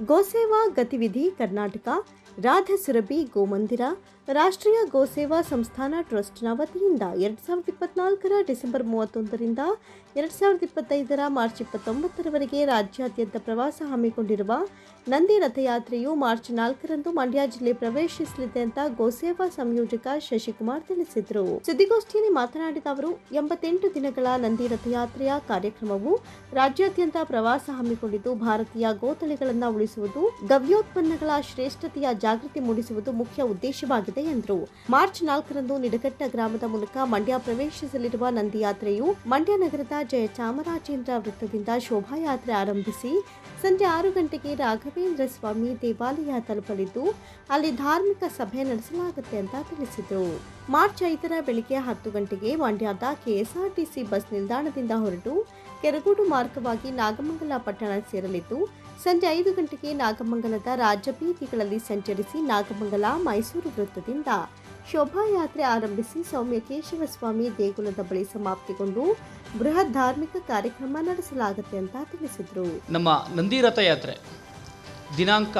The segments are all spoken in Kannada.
ಗೋಸೇವಾ ಗತಿವಿಧಿ ಕರ್ನಾಟಕ ರಾಧಸುರಭಿ ಗೋಮಂದಿರ ರಾಷ್ಟ್ರೀಯ ಗೋಸೇವಾ ಸಂಸ್ಥಾನ ಟ್ರಸ್ಟ್ನ ವತಿಯಿಂದ ಎರಡು ಸಾವಿರದ ಇಪ್ಪತ್ನಾಲ್ಕರ ಡಿಸೆಂಬರ್ ಮೂವತ್ತೊಂದರಿಂದ ಎರಡು ಸಾವಿರದ ಇಪ್ಪತ್ತೈದರ ಮಾರ್ಚ್ ಇಪ್ಪತ್ತೊಂಬತ್ತರವರೆಗೆ ರಾಜ್ಯಾದ್ಯಂತ ಪ್ರವಾಸ ಹಮ್ಮಿಕೊಂಡಿರುವ ನಂದಿ ರಥಯಾತ್ರೆಯು ಮಾರ್ಚ್ ನಾಲ್ಕರಂದು ಮಂಡ್ಯ ಜಿಲ್ಲೆ ಪ್ರವೇಶಿಸಲಿದೆ ಅಂತ ಗೋಸೇವಾ ಸಂಯೋಜಕ ಶಶಿಕುಮಾರ್ ತಿಳಿಸಿದರು. ಸುದ್ದಿಗೋಷ್ಠಿಯಲ್ಲಿ ಮಾತನಾಡಿದ ಅವರು, ಎಂಬತ್ತೆಂಟು ದಿನಗಳ ನಂದಿ ರಥಯಾತ್ರೆಯ ಕಾರ್ಯಕ್ರಮವು ರಾಜ್ಯಾದ್ಯಂತ ಪ್ರವಾಸ ಹಮ್ಮಿಕೊಂಡಿದ್ದು, ಭಾರತೀಯ ಗೋತಳಿಗಳನ್ನು ಉಳಿಸುವುದು, ಗವ್ಯೋತ್ಪನ್ನಗಳ ಶ್ರೇಷ್ಠತೆಯ ಜಾಗೃತಿ ಮೂಡಿಸುವುದು ಮುಖ್ಯ ಉದ್ದೇಶವಾಗಿದೆ ಎಂದರು ಮಾರ್ಚ್ ನಾಲ್ಕರಂದು ನಿಡಘಟ್ಟ ಗ್ರಾಮದ ಮೂಲಕ ಮಂಡ್ಯ ಪ್ರವೇಶಿಸಲಿರುವ ನಂದಿಯಾತ್ರೆಯು ಮಂಡ್ಯ ನಗರದ ಜಯ ಚಾಮರಾಜೇಂದ್ರ ವೃತ್ತದಿಂದ ಶೋಭಾಯಾತ್ರೆ ಆರಂಭಿಸಿ ಸಂಜೆ ಆರು ಗಂಟೆಗೆ ರಾಘವೇಂದ್ರ ಸ್ವಾಮಿ ದೇವಾಲಯ ತಲುಪಲಿದ್ದು, ಅಲ್ಲಿ ಧಾರ್ಮಿಕ ಸಭೆ ನಡೆಸಲಾಗುತ್ತೆ ಅಂತ ತಿಳಿಸಿದರು. ಮಾರ್ಚ್ ಐದರ ಬೆಳಿಗ್ಗೆ ಹತ್ತು ಗಂಟೆಗೆ ಮಂಡ್ಯದ ಕೆಎಸ್ಆರ್ಟಿಸಿ ಬಸ್ ನಿಲ್ದಾಣದಿಂದ ಹೊರಟು ಕೆರಗೋಡು ಮಾರ್ಗವಾಗಿ ನಾಗಮಂಗಲ ಪಟ್ಟಣ ಸೇರಲಿದ್ದು ಸಂಜೆ ಐದು ಗಂಟೆಗೆ ನಾಗಮಂಗಲದ ರಾಜಬೀದಿಗಳಲ್ಲಿ ಸಂಚರಿಸಿ ನಾಗಮಂಗಲ ಮೈಸೂರು ವೃತ್ತದಿಂದ ಶೋಭಾಯಾತ್ರೆ ಆರಂಭಿಸಿ ಸೌಮ್ಯ ಕೇಶವಸ್ವಾಮಿ ದೇಗುಲದ ಬಳಿ ಸಮಾಪ್ತಿಗೊಂಡು ಬೃಹತ್ ಧಾರ್ಮಿಕ ಕಾರ್ಯಕ್ರಮ ನಡೆಸಲಾಗುತ್ತೆ ಅಂತ ತಿಳಿಸಿದರು. ನಮ್ಮ ನಂದಿ ರಥಯಾತ್ರೆ ದಿನಾಂಕ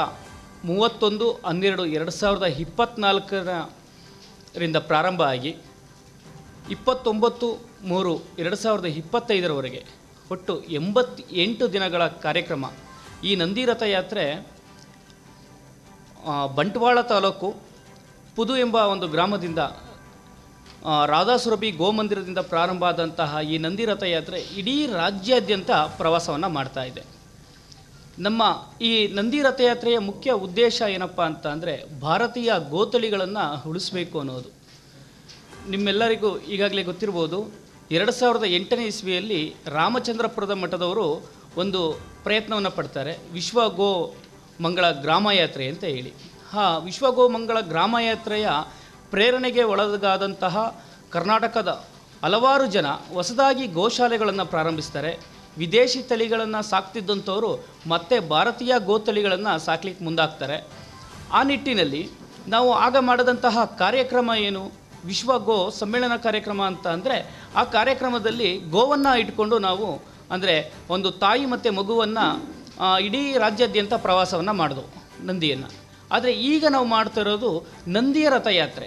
ಮೂವತ್ತೊಂದು ಹನ್ನೆರಡು ಎರಡು ಸಾವಿರದ ಇಪ್ಪತ್ತ್ನಾಲ್ಕರಿಂದ ಪ್ರಾರಂಭ ಆಗಿ ಇಪ್ಪತ್ತೊಂಬತ್ತು ಮೂರು ಎರಡು ಸಾವಿರದ ಇಪ್ಪತ್ತೈದರವರೆಗೆ ಒಟ್ಟು ಎಂಬತ್ತೆಂಟು ದಿನಗಳ ಕಾರ್ಯಕ್ರಮ ಈ ನಂದಿ ರಥಯಾತ್ರೆ ಬಂಟ್ವಾಳ ತಾಲೂಕು ಪುದು ಎಂಬ ಒಂದು ಗ್ರಾಮದಿಂದ ರಾಧಾಸುರಭಿ ಗೋಮಂದಿರದಿಂದ ಪ್ರಾರಂಭ ಆದಂತಹ ಈ ನಂದಿ ರಥಯಾತ್ರೆ ಇಡೀ ರಾಜ್ಯಾದ್ಯಂತ ಪ್ರವಾಸವನ್ನು ಮಾಡ್ತಾ ಇದೆ. ನಮ್ಮ ಈ ನಂದಿ ರಥಯಾತ್ರೆಯ ಮುಖ್ಯ ಉದ್ದೇಶ ಏನಪ್ಪ ಅಂತ ಅಂದರೆ ಭಾರತೀಯ ಗೋತಳಿಗಳನ್ನು ಉಳಿಸ್ಬೇಕು ಅನ್ನೋದು. ನಿಮ್ಮೆಲ್ಲರಿಗೂ ಈಗಾಗಲೇ ಗೊತ್ತಿರ್ಬೋದು, ಎರಡು ಸಾವಿರದ ಎಂಟನೇ ಇಸ್ವಿಯಲ್ಲಿ ರಾಮಚಂದ್ರಪುರದ ಮಠದವರು ಒಂದು ಪ್ರಯತ್ನವನ್ನು ಪಡ್ತಾರೆ. ವಿಶ್ವ ಗೋ ಮಂಗಳ ಗ್ರಾಮಯಾತ್ರೆ ಅಂತ ಹೇಳಿ. ಹಾಂ ವಿಶ್ವ ಗೋ ಮಂಗಳ ಗ್ರಾಮಯಾತ್ರೆಯ ಪ್ರೇರಣೆಗೆ ಒಳಗಾದಂತಹ ಕರ್ನಾಟಕದ ಹಲವಾರು ಜನ ಹೊಸದಾಗಿ ಗೋಶಾಲೆಗಳನ್ನು ಪ್ರಾರಂಭಿಸ್ತಾರೆ. ವಿದೇಶಿ ತಳಿಗಳನ್ನು ಸಾಕ್ತಿದ್ದಂಥವರು ಮತ್ತೆ ಭಾರತೀಯ ಗೋತಳಿಗಳನ್ನು ಸಾಕ್ಲಿಕ್ಕೆ ಮುಂದಾಗ್ತಾರೆ. ಆ ನಿಟ್ಟಿನಲ್ಲಿ ನಾವು ಆಗ ಮಾಡಿದಂತಹ ಕಾರ್ಯಕ್ರಮ ಏನು? ವಿಶ್ವ ಗೋ ಸಮ್ಮೇಳನ ಕಾರ್ಯಕ್ರಮ ಅಂತ ಅಂದರೆ ಆ ಕಾರ್ಯಕ್ರಮದಲ್ಲಿ ಗೋವನ್ನು ಇಟ್ಕೊಂಡು ನಾವು ಅಂದರೆ ಒಂದು ತಾಯಿ ಮತ್ತು ಮಗುವನ್ನು ಇಡೀ ರಾಜ್ಯಾದ್ಯಂತ ಪ್ರವಾಸವನ್ನು ಮಾಡಿದವು ನಂದಿಯನ್ನು. ಆದರೆ ಈಗ ನಾವು ಮಾಡ್ತಾ ಇರೋದು ನಂದಿಯ ರಥಯಾತ್ರೆ.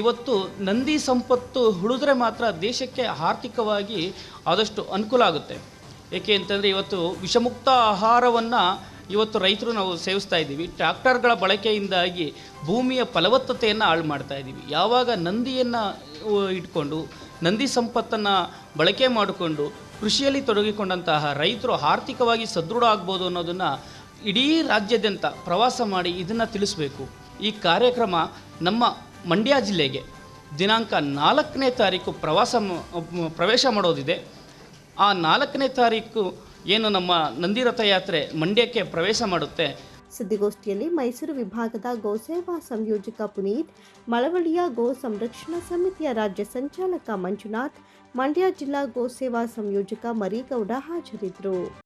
ಇವತ್ತು ನಂದಿ ಸಂಪತ್ತು ಉಳಿದ್ರೆ ಮಾತ್ರ ದೇಶಕ್ಕೆ ಆರ್ಥಿಕವಾಗಿ ಆದಷ್ಟು ಅನುಕೂಲ ಆಗುತ್ತೆ. ಏಕೆ ಅಂತಂದರೆ ಇವತ್ತು ವಿಷಮುಕ್ತ ಆಹಾರವನ್ನು ಇವತ್ತು ರೈತರು ನಾವು ಸೇವಿಸ್ತಾ ಇದ್ದೀವಿ. ಟ್ರ್ಯಾಕ್ಟರ್ಗಳ ಬಳಕೆಯಿಂದಾಗಿ ಭೂಮಿಯ ಫಲವತ್ತತೆಯನ್ನು ಹಾಳು ಮಾಡ್ತಾ ಇದ್ದೀವಿ. ಯಾವಾಗ ನಂದಿಯನ್ನು ಇಟ್ಕೊಂಡು, ನಂದಿ ಸಂಪತ್ತನ್ನು ಬಳಕೆ ಮಾಡಿಕೊಂಡು ಕೃಷಿಯಲ್ಲಿ ತೊಡಗಿಕೊಂಡಂತಹ ರೈತರು ಆರ್ಥಿಕವಾಗಿ ಸದೃಢ ಆಗ್ಬೋದು ಅನ್ನೋದನ್ನು ಇಡೀ ರಾಜ್ಯಾದ್ಯಂತ ಪ್ರವಾಸ ಮಾಡಿ ಇದನ್ನು ತಿಳಿಸಬೇಕು. ಈ ಕಾರ್ಯಕ್ರಮ ನಮ್ಮ ಮಂಡ್ಯ ಜಿಲ್ಲೆಗೆ ದಿನಾಂಕ ನಾಲ್ಕನೇ ತಾರೀಕು ಪ್ರವಾಸ ಪ್ರವೇಶ ಮಾಡೋದಿದೆ. ಆ ನಾಲ್ಕನೇ ತಾರೀಕು ಏನು ನಮ್ಮ ನಂದಿ ರಥಯಾತ್ರೆ ಮಂಡ್ಯಕ್ಕೆ ಪ್ರವೇಶ ಮಾಡುತ್ತೆ. ಸುದ್ದಿಗೋಷ್ಠಿಯಲ್ಲಿ ಮೈಸೂರು ವಿಭಾಗದ ಗೋಸೇವಾ ಸಂಯೋಜಕ ಪುನೀತ್, ಮಳವಳ್ಳಿಯ ಗೋ ಸಂರಕ್ಷಣಾ ಸಮಿತಿಯ ರಾಜ್ಯ ಸಂಚಾಲಕ ಮಂಜುನಾಥ್, ಮಂಡ್ಯ ಜಿಲ್ಲಾ ಗೋಸೇವಾ ಸಂಯೋಜಕ ಮರಿಗೌಡ ಹಾಜರಿದ್ದರು.